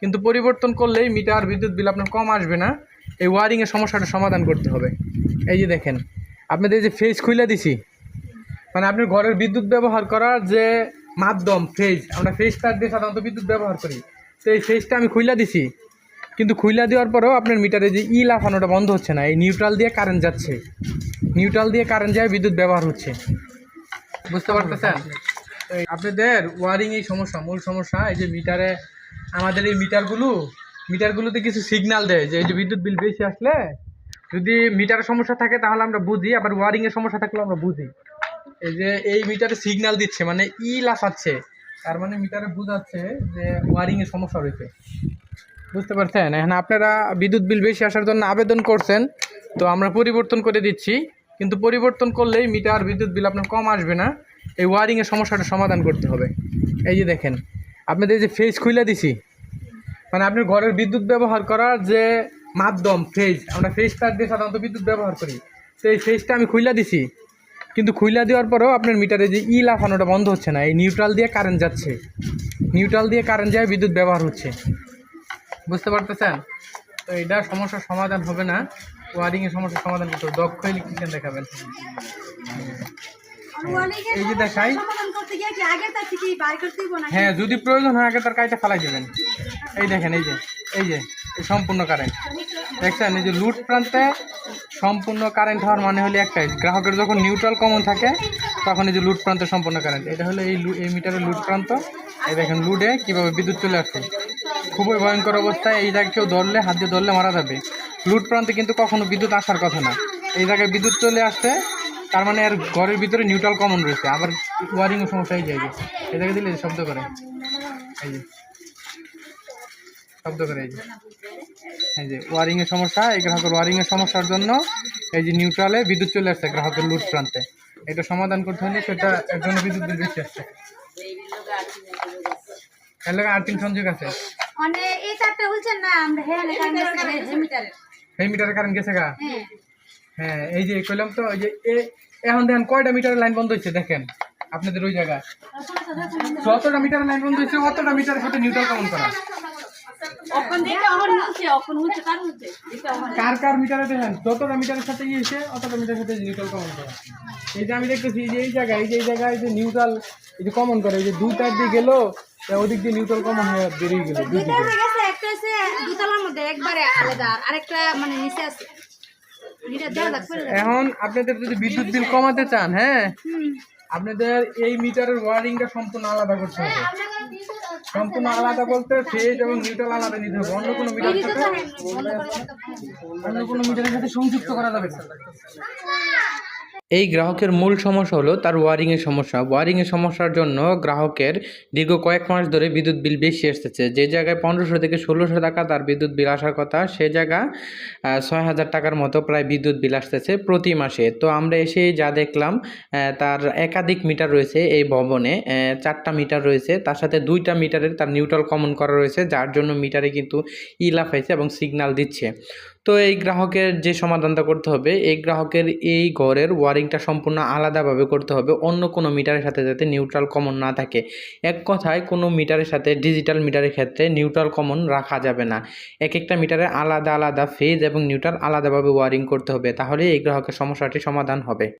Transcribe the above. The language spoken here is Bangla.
কিন্তু পরিবর্তন করলেই মিটার বিদ্যুৎ বিল আপনার কম আসবে না। এই ওয়ারিংয়ের সমস্যাটা সমাধান করতে হবে। এই যে দেখেন, আপনাদের যে ফেজ খুলে দিছি মানে আপনার ঘরের বিদ্যুৎ ব্যবহার করার যে মাধ্যম ফেজ আমরা ফেজ তার দিয়ে সাধারণত বিদ্যুৎ ব্যবহার করি। তো এই ফেজটা আমি খুইলা দিছি, কিন্তু খুইলা দেওয়ার পরেও আপনার মিটারে যে ই লাফানোটা বন্ধ হচ্ছে না, এই নিউট্রাল দিয়ে কারেন্ট যাচ্ছে। নিউট্রাল দিয়ে কারেন্ট যায়, বিদ্যুৎ ব্যবহার হচ্ছে। বুঝতে পারতেছেন? আপনাদের ওয়ারিং এই সমস্যা, মূল সমস্যা, এই যে মিটারে আমাদের এই মিটারগুলো, মিটারগুলোতে কিছু সিগনাল দেয় যে এই বিদ্যুৎ বিল বেশি আসলে, যদি মিটারের সমস্যা থাকে তাহলে আমরা বুঝি, আবার ওয়ারিংয়ের সমস্যা থাকলে আমরা বুঝি। এই যে এই মিটারে সিগনাল দিচ্ছে মানে ই লাফাচ্ছে তার মানে মিটারে বোঝাচ্ছে যে ওয়ারিংয়ের সমস্যা রয়েছে। বুঝতে পারছেন? এখন আপনারা বিদ্যুৎ বিল বেশি আসার জন্য আবেদন করছেন, তো আমরা পরিবর্তন করে দিচ্ছি। কিন্তু পরিবর্তন করলেই মিটার, বিদ্যুৎ বিল আপনার কম আসবে না, এই ওয়ারিংয়ের সমস্যাটা সমাধান করতে হবে। এই যে দেখেন আপনাদের যে ফেজ খুলে দিছি মানে আপনার ঘরের বিদ্যুৎ ব্যবহার করার যে মাধ্যম ফেজ আমরা ফেজ তার দিয়ে সাধারণত বিদ্যুৎ ব্যবহার করি। তো এই ফেজটা আমি খুইলা দিছি, কিন্তু খুইলা দেওয়ার পরেও আপনার মিটারে যে ই লাফানোটা বন্ধ হচ্ছে না, এই নিউট্রাল দিয়ে কারেন্ট যাচ্ছে। নিউট্রাল দিয়ে কারেন্ট যায়, বিদ্যুৎ ব্যবহার হচ্ছে। বুঝতে পারতেছেন? তো এটা সমস্যার সমাধান হবে না। ওয়ারিংয়ের সমস্যার সমাধান করতে দক্ষ ইলেকট্রিশিয়ান দেখাবেন। এই যে দেখাই। হ্যাঁ যদি প্রয়োজন হয় আগে তার কাজটা ফালাই দেবেন। এই দেখেন এই যে এই যে এই সম্পূর্ণ কারেন্ট দেখছেন এই যে লুট প্রান্তে সম্পূর্ণ কারেন্ট হওয়ার মানে হলো একটাই গ্রাহকের যখন নিউট্রাল কমন থাকে তখন এই যে লুট প্রান্তে সম্পূর্ণ কারেন্ট এটা হলো এই এই মিটারের লুট প্রান্ত। এই দেখেন লুডে কীভাবে বিদ্যুৎ চলে আসছে। খুবই ভয়ঙ্কর অবস্থায় এই জায়গায় কেউ ধরলে হাত দিয়ে ধরলে মারা যাবে। লুট প্রান্তে কিন্তু কখনো বিদ্যুৎ আসার কথা না। এই জায়গায় বিদ্যুৎ চলে আসছে তার মানে আর ঘরের ভিতরে নিউট্রাল কমন রয়েছে আবার ওয়ারিংও সমস্যা এই যায়। এই জায়গায় দিলে শব্দ করে। এই যে শব্দ করে এই যে। এই যে ওয়ারিংয়ের সমস্যা এই গ্রাহকের ওয়ারিংয়ের সমস্যার জন্য এই যে নিউট্রালে বিদ্যুৎ চলে আসছে গ্রাহকের লুট প্রান্তে। এটা সমাধান করতে হলে সেটা এর জন্য বিদ্যুৎ বিল বেশি আসছে এলাকা আর্থিং সংযোগ আছে। মানে এই তারটা হচ্ছে না আমরা হ্যাঁ মিটারের। কারেন্ট গেছে গা? হ্যাঁ। হ্যাঁ এই যে কইলাম তো ওই যে এখন দেখেন কয়টা মিটারের লাইন বন্ধ হচ্ছে দেখেন আপনাদের ওই জায়গায়। যতটা মিটারের লাইন বন্ধ হচ্ছে অতটা মিটারের সাথে নিউট্রাল কমন করা কার হচ্ছে কার কার মিটারে দেখেন যতটা মিটারের সাথে ইয়েছে অতটা মিটারের সাথে নিউট্রাল কমন করা এই যে আমি দেখতেছি এই যে এই জায়গায় এই যে এই জায়গায় যে নিউট্রাল এই যে কমন করে এই যে দুই তার দিয়ে গেলো ওদিক দিয়ে নিউট্রাল কমন হয়ে বেরিয়ে গেল দুই দিকে। একটা হচ্ছে দুতলার মধ্যে একবারে আলাদা আর আরেকটা মানে নিচে আছে এটা দেওয়া যাক করে এখন আপনাদের যদি বিদ্যুৎ বিল কমাতে চান হ্যাঁ? আপনাদের এই মিটারের ওয়ারিংটা সম্পূর্ণ আলাদা করতে হবে। সম্পূর্ণ আলাদা বলতে ফেজ এবং নিউট্রাল আলাদা নিতে হবে। অন্য কোনো মিটার সাথে অন্য কোনো মিটারের সাথে সংযুক্ত করা যাবে এই গ্রাহকের মূল সমস্যা হলো তার ওয়ারিংয়ের সমস্যা। ওয়ারিংয়ের সমস্যার জন্য গ্রাহকের দীর্ঘ কয়েক মাস ধরে বিদ্যুৎ বিল বেশি এসেছে। যে জায়গায় পনেরোশো থেকে ষোলোশো টাকা তার বিদ্যুৎ বিল আসার কথা, সে জায়গা ছয় হাজার টাকার মতো প্রায় বিদ্যুৎ বিল আসতেছে প্রতি মাসে। তো আমরা এসে যা দেখলাম তার একাধিক মিটার রয়েছে এই ভবনে চারটা মিটার রয়েছে। তার সাথে দুইটা মিটারের তার নিউট্রাল কমন করা রয়েছে, যার জন্য মিটারে কিন্তু ই লাফাইছে এবং সিগন্যাল দিচ্ছে। তো এই গ্রাহকের যে সমাধানটা করতে হবে, এই গ্রাহকের এই ঘরের ওয়ারিংটা সম্পূর্ণ আলাদাভাবে করতে হবে, অন্য কোনো মিটারের সাথে যাতে নিউট্রাল কমন না থাকে। এক কথায়, কোনো মিটারের সাথে ডিজিটাল মিটারের ক্ষেত্রে নিউট্রাল কমন রাখা যাবে না। এক একটা মিটারে আলাদা আলাদা ফেজ এবং নিউট্রাল আলাদাভাবে ওয়ারিং করতে হবে তাহলে এই গ্রাহকের সমস্যাটি সমাধান হবে।